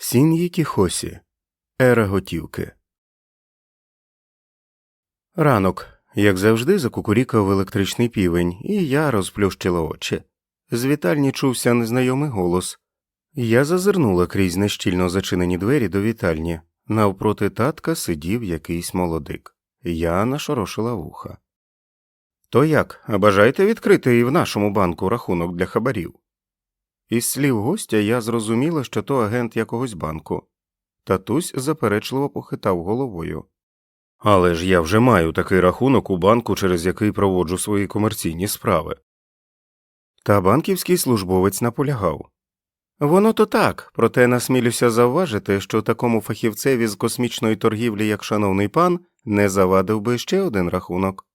Сін'ї Кіхосі. Ера готівки. Ранок, як завжди, закукурікав електричний півень, і я розплющила очі. З вітальні чувся незнайомий голос. Я зазирнула крізь нещільно зачинені двері до вітальні. Навпроти татка сидів якийсь молодик. Я нашорошила вуха. То як, бажаєте відкрити і в нашому банку рахунок для хабарів? Із слів гостя я зрозуміла, що то агент якогось банку. Татусь заперечливо похитав головою. Але ж я вже маю такий рахунок у банку, через який проводжу свої комерційні справи. Та банківський службовець наполягав. Воно то так, проте насмілюся завважити, що такому фахівцеві з космічної торгівлі, як шановний пан, не завадив би ще один рахунок.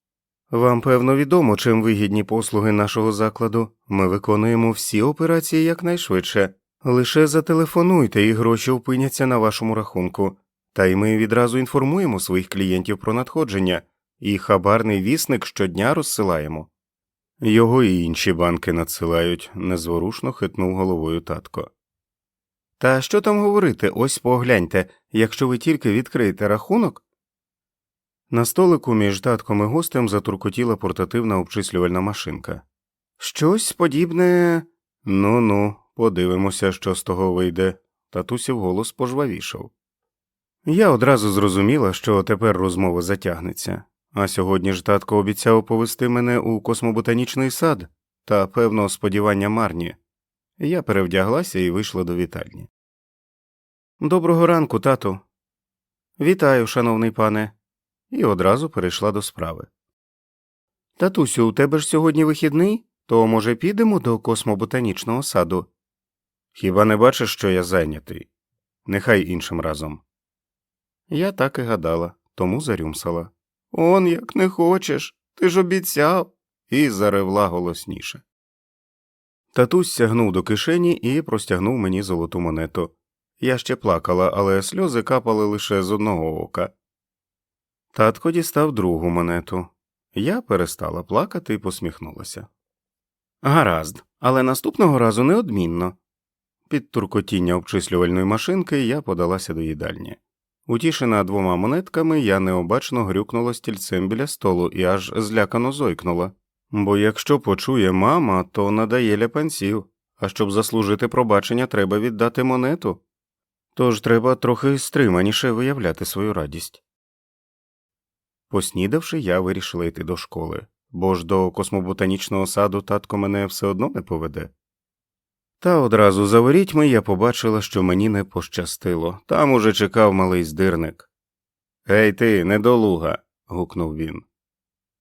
Вам, певно, відомо, чим вигідні послуги нашого закладу. Ми виконуємо всі операції якнайшвидше. Лише зателефонуйте, і гроші опиняться на вашому рахунку. Та й ми відразу інформуємо своїх клієнтів про надходження, і хабарний вісник щодня розсилаємо. Його і інші банки надсилають, незворушно хитнув головою татко. Та що там говорити, ось погляньте, якщо ви тільки відкриєте рахунок. На столику між татком і гостем затуркотіла портативна обчислювальна машинка. Щось подібне. Ну ну, подивимося, що з того вийде. Татусів голос пожвавішав. Я одразу зрозуміла, що тепер розмова затягнеться, а сьогодні ж татко обіцяв повести мене у космоботанічний сад, та, певно, сподівання марні. Я перевдяглася і вийшла до вітальні. Доброго ранку, тату. Вітаю, шановний пане, і одразу перейшла до справи. Татусю, у тебе ж сьогодні вихідний, то, може, підемо до космоботанічного саду? Хіба не бачиш, що я зайнятий? Нехай іншим разом. Я так і гадала, тому зарюмсала. Он як не хочеш, ти ж обіцяв, і заревла голосніше. Татусь сягнув до кишені і простягнув мені золоту монету. Я ще плакала, але сльози капали лише з одного ока. Татко дістав другу монету. Я перестала плакати і посміхнулася. Гаразд, але наступного разу неодмінно. Під туркотіння обчислювальної машинки я подалася до їдальні. Утішена двома монетками, я необачно грюкнула стільцем біля столу і аж злякано зойкнула. Бо якщо почує мама, то надає ляпанців, а щоб заслужити пробачення, треба віддати монету. Тож треба трохи стриманіше виявляти свою радість. Поснідавши, я вирішила йти до школи, бо ж до космоботанічного саду татко мене все одно не поведе. Та одразу за ворітьми я побачила, що мені не пощастило. Там уже чекав малий здирник. Гей ти, недолуга. гукнув він.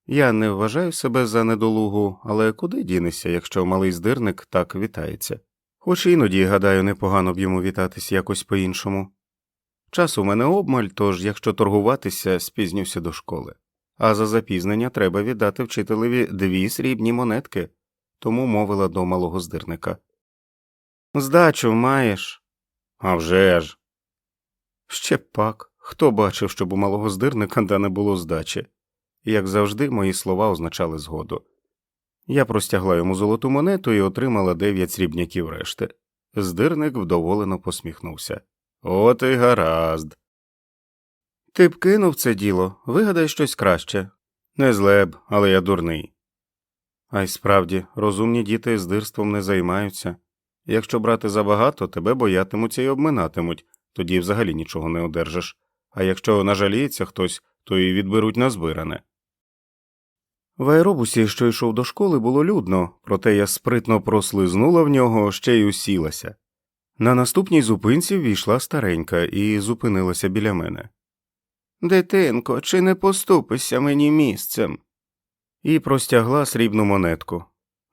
Я не вважаю себе за недолугу, але куди дінешся, якщо малий здирник так вітається? Хоч іноді, гадаю, непогано б йому вітатись якось по іншому. Час у мене обмаль, тож якщо торгуватися, спізнюся до школи. А за запізнення треба віддати вчителеві дві срібні монетки, тому мовила до малого здирника. Здачу маєш? «А вже ж!» Ще пак. Хто бачив, щоб у малого здирника да не було здачі? Як завжди, мої слова означали згоду. Я простягла йому золоту монету і отримала дев'ять срібняків решти. Здирник вдоволено посміхнувся. От і гаразд. Ти б кинув це діло, вигадай щось краще. Не зле б, але я дурний. А й справді, розумні діти з дирством не займаються. Якщо брати забагато, тебе боятимуться і обминатимуть, тоді взагалі нічого не одержиш, а якщо нажаліється хтось, то і відберуть назбиране. В аеробусі, що йшов до школи, було людно, проте я спритно прослизнула в нього ще й усілася. На наступній зупинці ввійшла старенька і зупинилася біля мене. Дитинко, чи не поступишся мені місцем? І простягла срібну монетку.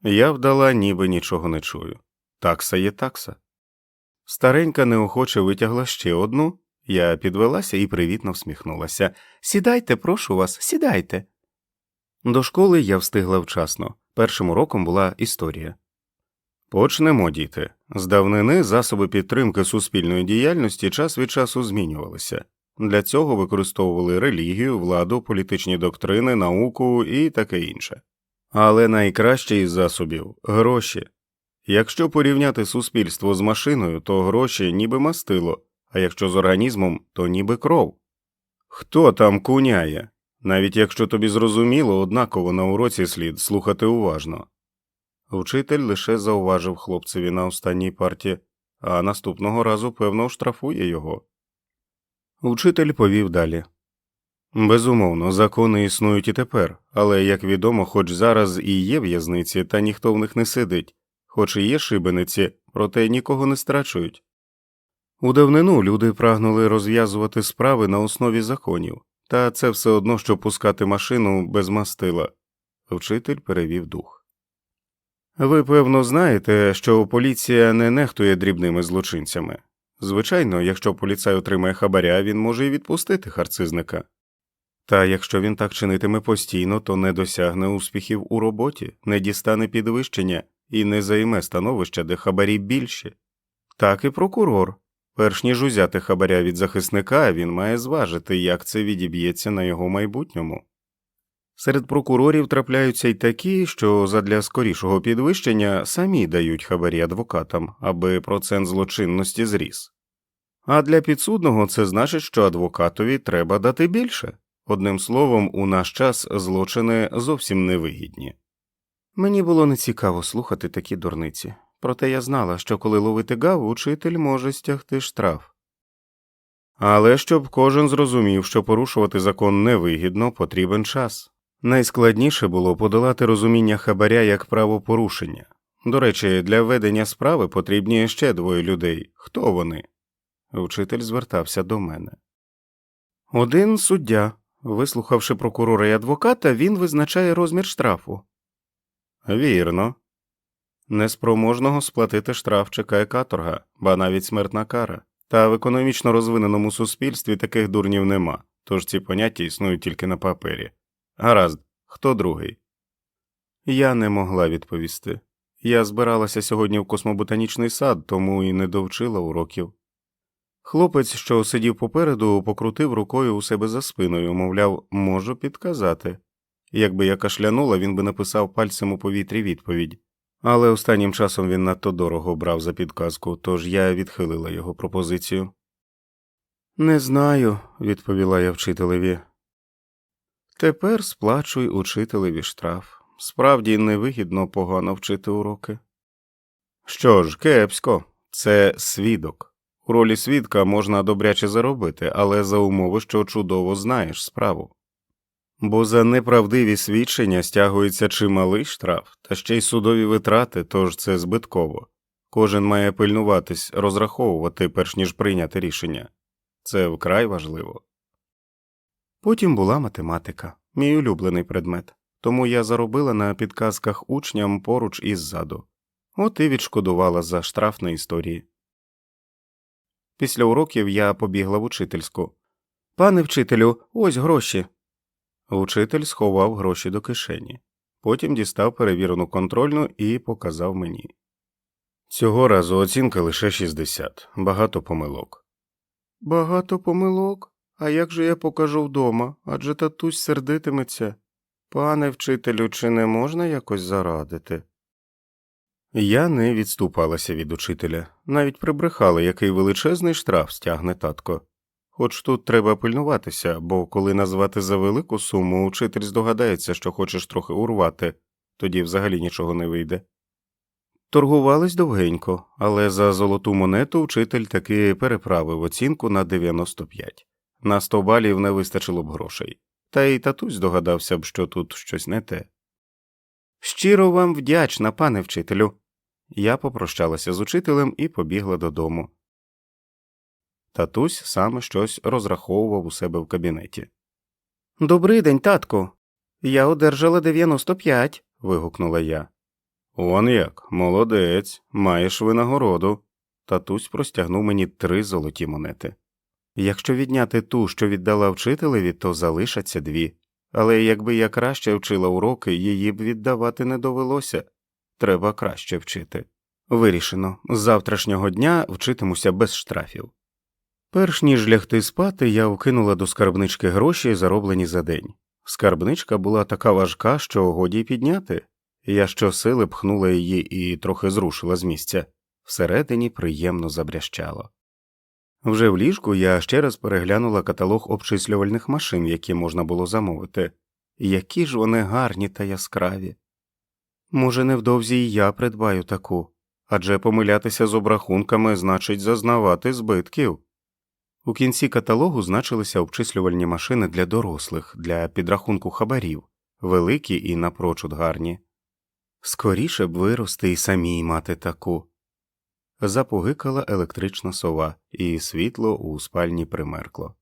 Я вдала, ніби нічого не чую. Такса є такса. Старенька неохоче витягла ще одну. Я підвелася і привітно всміхнулася. Сідайте, прошу вас, сідайте. До школи я встигла вчасно. Першим уроком була історія. Почнемо, діти. З давнини засоби підтримки суспільної діяльності час від часу змінювалися. Для цього використовували релігію, владу, політичні доктрини, науку і таке інше. Але найкраще із засобів гроші. Якщо порівняти суспільство з машиною, то гроші ніби мастило, а якщо з організмом, то ніби кров. Хто там куняє? Навіть якщо тобі зрозуміло, однаково на уроці слід слухати уважно. Вчитель лише зауважив хлопцеві на останній парті, а наступного разу, певно, штрафує його. Учитель повів далі. Безумовно, закони існують і тепер, але, як відомо, хоч зараз і є в'язниці, та ніхто в них не сидить, хоч і є шибениці, проте нікого не страчують. У давнину люди прагнули розв'язувати справи на основі законів, та це все одно, що пускати машину без мастила. Вчитель перевів дух. Ви, певно, знаєте, що поліція не нехтує дрібними злочинцями. Звичайно, якщо поліцай отримає хабаря, він може й відпустити харцизника. Та якщо він так чинитиме постійно, то не досягне успіхів у роботі, не дістане підвищення і не займе становища, де хабарі більші. Так і прокурор. Перш ніж узяти хабаря від захисника, він має зважити, як це відіб'ється на його майбутньому. Серед прокурорів трапляються й такі, що задля скорішого підвищення самі дають хабарі адвокатам, аби процент злочинності зріс. А для підсудного це значить, що адвокатові треба дати більше. Одним словом, у наш час злочини зовсім невигідні. Мені було нецікаво слухати такі дурниці, проте я знала, що коли ловити гав, учитель може стягти штраф. Але щоб кожен зрозумів, що порушувати закон невигідно, потрібен час. Найскладніше було подолати розуміння хабаря як правопорушення. До речі, для ведення справи потрібні ще двоє людей. Хто вони? Вчитель звертався до мене. Один суддя. Вислухавши прокурора і адвоката, він визначає розмір штрафу. Вірно. Неспроможного сплатити штраф чекає каторга, ба навіть смертна кара. Та в економічно розвиненому суспільстві таких дурнів нема, тож ці поняття існують тільки на папері. Гаразд, хто другий? Я не могла відповісти. Я збиралася сьогодні в космоботанічний сад, тому і не довчила уроків. Хлопець, що сидів попереду, покрутив рукою у себе за спиною, мовляв, можу підказати. Якби я кашлянула, він би написав пальцем у повітрі відповідь. Але останнім часом він надто дорого брав за підказку, тож я відхилила його пропозицію. Не знаю, відповіла я вчителеві. Тепер сплачуй учителеві штраф. Справді невигідно погано вчити уроки. Що ж, кепсько, це свідок. У ролі свідка можна добряче заробити, але за умови, що чудово знаєш справу. Бо за неправдиві свідчення стягується чималий штраф, та ще й судові витрати, тож це збитково. Кожен має пильнуватись, розраховувати, перш ніж прийняти рішення. Це вкрай важливо. Потім була математика, мій улюблений предмет, тому я заробила на підказках учням поруч і ззаду. От і відшкодувала за штраф на історії. Після уроків я побігла в учительську. Пане вчителю, ось гроші. Учитель сховав гроші до кишені, потім дістав перевірену контрольну і показав мені. Цього разу оцінка лише 60, багато помилок. Багато помилок? А як же я покажу вдома? Адже татусь сердитиметься. Пане вчителю, чи не можна якось зарадити? Я не відступалася від учителя, навіть прибрехала, який величезний штраф стягне татко. Хоч тут треба пильнуватися, бо коли назвати за велику суму, учитель здогадається, що хочеш трохи урвати, тоді взагалі нічого не вийде. Торгувались довгенько, але за золоту монету вчитель таки переправив оцінку на 95. На 100 балів не вистачило б грошей, та й татусь здогадався б, що тут щось не те. Щиро вам вдячна, пане вчителю. Я попрощалася з учителем і побігла додому. Татусь саме щось розраховував у себе в кабінеті. Добрий день, татку. Я одержала 95, вигукнула я. Он як, молодець, маєш винагороду. Татусь простягнув мені три золоті монети. Якщо відняти ту, що віддала вчителеві, то залишаться дві. Але якби я краще вчила уроки, її б віддавати не довелося. Треба краще вчити. Вирішено, з завтрашнього дня вчитимуся без штрафів. Перш ніж лягти спати, я вкинула до скарбнички гроші, зароблені за день. Скарбничка була така важка, що годі підняти. Я щосили пхнула її і трохи зрушила з місця. Всередині приємно забрящало. Вже в ліжку я ще раз переглянула каталог обчислювальних машин, які можна було замовити. Які ж вони гарні та яскраві. Може, невдовзі і я придбаю таку, адже помилятися з обрахунками значить зазнавати збитків. У кінці каталогу значилися обчислювальні машини для дорослих, для підрахунку хабарів, великі і напрочуд гарні. Скоріше б вирости і самій мати таку. Запогикала електрична сова, і світло у спальні примеркло.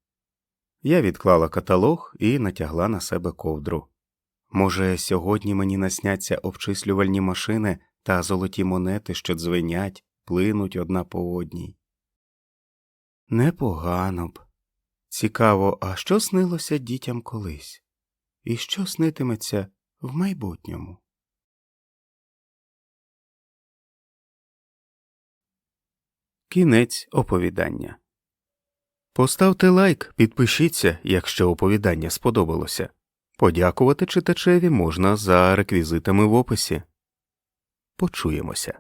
Я відклала каталог і натягла на себе ковдру. Може, сьогодні мені насняться обчислювальні машини та золоті монети, що дзвенять, плинуть одна по одній. Непогано б. Цікаво, а що снилося дітям колись? І що снитиметься в майбутньому? Кінець оповідання. Поставте лайк, підпишіться, якщо оповідання сподобалося. Подякувати читачеві можна за реквізитами в описі. Почуємося.